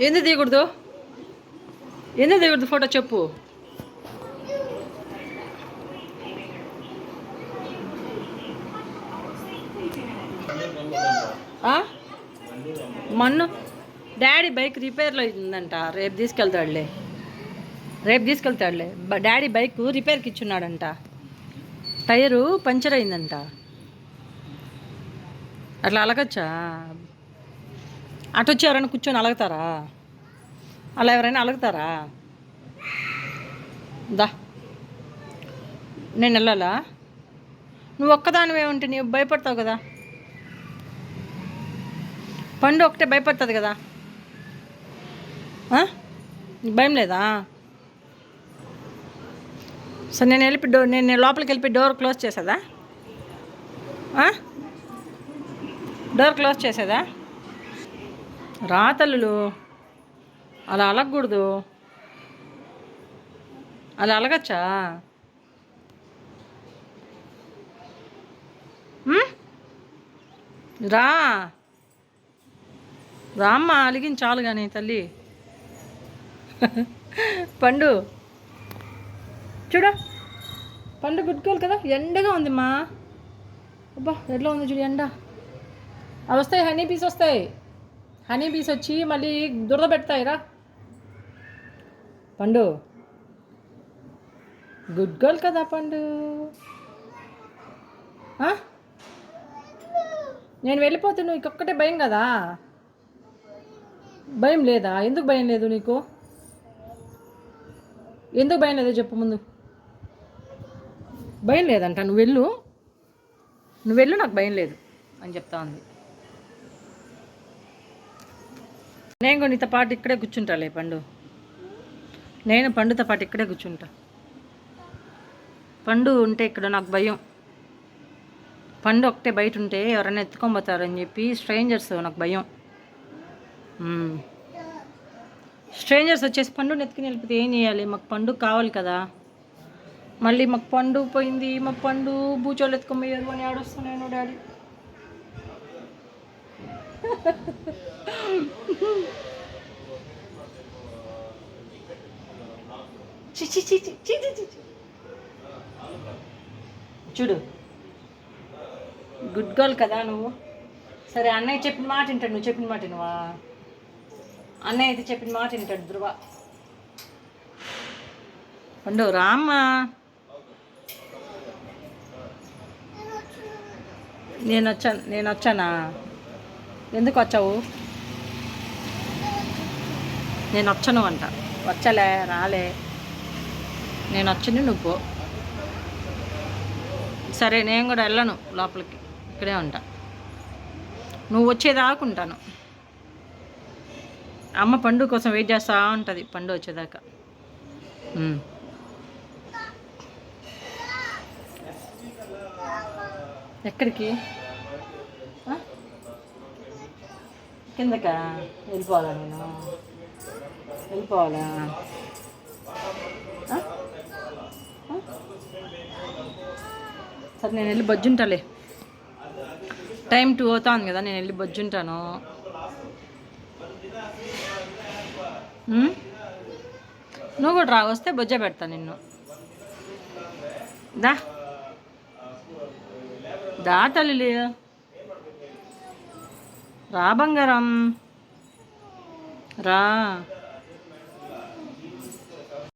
ఎందుకు దిగకూడదు ఎందుకు దిగకూడదు ఫోటో చెప్పు. మన్ను డాడీ బైక్ రిపేర్లో ఉందంట రేపు తీసుకెళ్తాడులే. రేపు తీసుకెళ్తాడులే. బ- డాడీ బైక్ రిపేర్కి ఇచ్చున్నాడంట. టైరు పంచర్ అయిందంట. అట్లా అలగచ్చా? అటు వచ్చి ఎవరైనా కూర్చొని అలగతారా? అలా ఎవరైనా అలుగుతారా? దా. నేను వెళ్ళాలా? నువ్వు ఒక్కదానివే ఉంటే నీవు భయపడతావు కదా. పండు ఒకటే భయపడుతుంది కదా. నీకు భయం లేదా? సో నేను వెళ్ళి డోర్ నేను లోపలికి వెళ్ళి డోర్ క్లోజ్ చేసేదా? డోర్ క్లోజ్ చేసేదా? రా తల్లులు అలా అలగకూడదు. అలా అలగచ్చా? రా. రామ్మ అలిగిన చాలు కానీ తల్లి. పండు. చూడు. పండు గుడ్కోలు కదా ఎండగా ఉంది మా అబ్బా ఎట్లా ఉంది చూడు ఎండ. అవి వస్తాయి హనీ పీస్ వస్తాయి. హనీ బీస్ వచ్చి మళ్ళీ దురద పెడతాయిరా. పండు. గుడ్ గర్ల్ కదా పండు. నేను వెళ్ళిపోతే నువ్వు ఇంకొక్కటే భయం కదా? భయం లేదా? ఎందుకు భయం లేదు నీకు? ఎందుకు భయం లేదో చెప్పు ముందు. భయం లేదంట నువ్వు వెళ్ళు. నువ్వు వెళ్ళు నాకు భయం లేదు అని చెప్తా ఉంది. నేను కూడా నీతో పాటు ఇక్కడే కూర్చుంటాలే పండు. నేను పండుతో పాటు ఇక్కడే కూర్చుంటా. పండు ఉంటే ఇక్కడ నాకు భయం. పండు ఒకటే బయట ఉంటే ఎవరైనా ఎత్తుకొని చెప్పి స్ట్రేంజర్స్ నాకు భయం. స్ట్రేంజర్స్ వచ్చేసి పండుని ఎత్తుకుని వెళ్ళిపోతే ఏం చేయాలి? మాకు పండు కావాలి కదా. మళ్ళీ మాకు పండు పోయింది మా పండు భూచోళ్ళు ఎత్తుకొని పోయారు అని ఆడొస్తున్నాను డాడీ. చూడు. గుడ్ గర్ల్ కదా నువ్వు. సరే అన్నయ్య చెప్పిన మాట వింటాడు నువ్వు చెప్పిన మాట వినవా? అన్నయ్య అయితే చెప్పిన మాట వింటాడు ధృవ పండు రామ్మా. నేను వచ్చాను నేను వచ్చానా? ఎందుకు వచ్చావు? నేను వచ్చను అంట. వచ్చలే రాలే. నేను వచ్చింది నువ్వు. సరే నేను కూడా వెళ్ళను లోపలికి. ఇక్కడే ఉంటా. నువ్వు వచ్చేదాకా ఉంటాను. అమ్మ పండు కోసం వెయిట్ చేస్తూ ఉంటుంది పండు వచ్చేదాకా. ఎక్కడికి? కిందకా వెళ్ళిపోవాలా నేను? వెళ్ళిపోవాలా? సరే నేను వెళ్ళి బొజ్జుంటాలే. టైం టూ అవుతుంది కదా నేను వెళ్ళి బొజ్జుంటాను. నువ్వు కూడా రా వస్తే బొజ్జ పెడతా నిన్ను. దా. దా తల్లి రా బంగారం రా